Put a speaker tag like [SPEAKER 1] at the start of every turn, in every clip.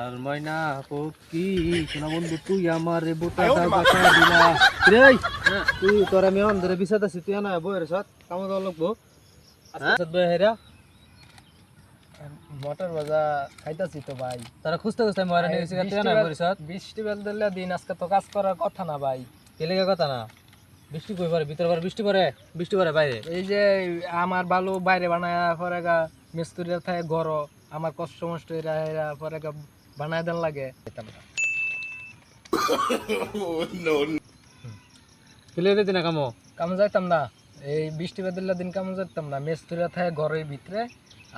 [SPEAKER 1] আর ময়না পক্ষী শোনা বন্ধু তুই আমার বুটাটা বাঁচা দিলা। রে তুই তোর আমি অন্ধরে বিছাত আছি তুই না বইরে সাথ কাম দাও লাগবো। আচ্ছা বই হেরা।
[SPEAKER 2] মটর ভাজা খাইতাছি তো ভাই।
[SPEAKER 1] তারা খুঁজতে খুঁজতে মরে নিয়ে গেছে তুই না বইরে সাথ।
[SPEAKER 2] বৃষ্টি বেল দিলে দিন আজকে তো কাজ করার কথা না ভাই।
[SPEAKER 1] কেলে কথা না? বৃষ্টি কই পরে ভিতরে পরে বৃষ্টি পরে বৃষ্টি পরে বাইরে?
[SPEAKER 2] এই যে আমার বালু বাইরে বানায় পরে গা মিস্ত্রিরা থাকে ঘর আমার কষ্ট মষ্ট এরা এরা পরে গা বানায় দেন লাগে।
[SPEAKER 1] কেলে দিতে না কামো।
[SPEAKER 2] কামে যাইতাম না। এই বৃষ্টি বেদুল্লা দিন কামে যাইতাম না। মিস্ত্রিরা থাকে ঘরের ভিতরে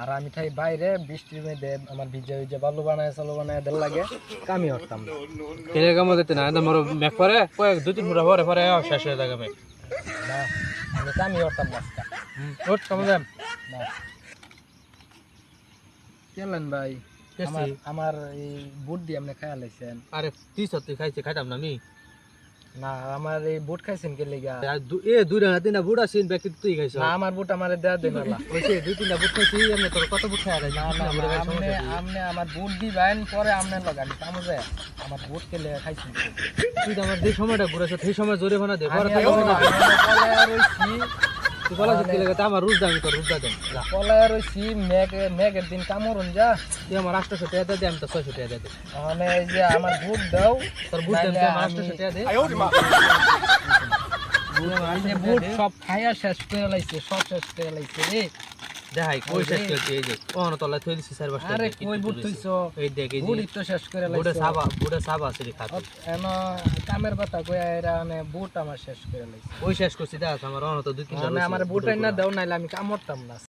[SPEAKER 2] আর আমি থাকি বাইরে। বৃষ্টির মধ্যে আমার ভিজে ভিজে বালু বানায় চালু বানায় দেন লাগে। কামি হতাম না
[SPEAKER 1] কেলে কামো দিতে না। মোর মেঘ পরে কয়েক দুই তিন ফুটা পরে পরে শেষ হয়ে যাবে
[SPEAKER 2] না আমি কামি হতাম না। আজকে।
[SPEAKER 1] কামো যাম
[SPEAKER 2] না। কেলেন ভাই? আমার- এই বুট দিয়ে আপনি খাইয়া লাইছেন।
[SPEAKER 1] আরে তুই সত্যি খাইছে খাইতাম না আমি।
[SPEAKER 2] না আমার এই বুট খাইছেন কে লেগা?
[SPEAKER 1] এ দুই টাকা তিনটা সিন ব্যক্তি তুই খাইছ।
[SPEAKER 2] না আমার বুট আমার দেয়া দেন না
[SPEAKER 1] দুই তিনটা বুট খাইছি এমনি তোর কত বুট
[SPEAKER 2] না না আপনি আপনি আমার বুট দিবেন পরে আপনি লাগানি আমার বুট কে লেগা খাইছেন
[SPEAKER 1] তুই আমার যে সময়টা ঘুরেছ সেই সময় জোরে ভানা দে পরে
[SPEAKER 2] আমি আমি
[SPEAKER 1] বলা যে লাগে তা আমার রুজ দামি তোর রুজ দেন যা।
[SPEAKER 2] দিন কামড়ুন
[SPEAKER 1] তুই আমার আটশো টাকা দে আমি তো ছয়শো টাকা দে।
[SPEAKER 2] মানে এই যে আমার বুট দাও
[SPEAKER 1] তোর বুট দেন আমার আটশো টাকা দে।
[SPEAKER 2] এই যে বুট সব খাইয়া শেষ করে লাইছে সব শেষ করে লাইছে রে।
[SPEAKER 1] দেখাই কই শেষ করছি? এই যে কোন তলায় থই দিছি
[SPEAKER 2] আরে কই বুট। থইছো?
[SPEAKER 1] এই দেখ এই
[SPEAKER 2] বুট তো শেষ করে
[SPEAKER 1] লাগছে
[SPEAKER 2] বুটে
[SPEAKER 1] সাবা বুড়ে সাবা আছে রে খাতে
[SPEAKER 2] এন কামের কথা কই এরা মানে বুট আমার শেষ করে লাগছে
[SPEAKER 1] কই শেষ করছি দেখ আমার অন তো দুই তিনটা
[SPEAKER 2] মানে আমার বুট না দাও নাইলে আমি কামড়তাম না।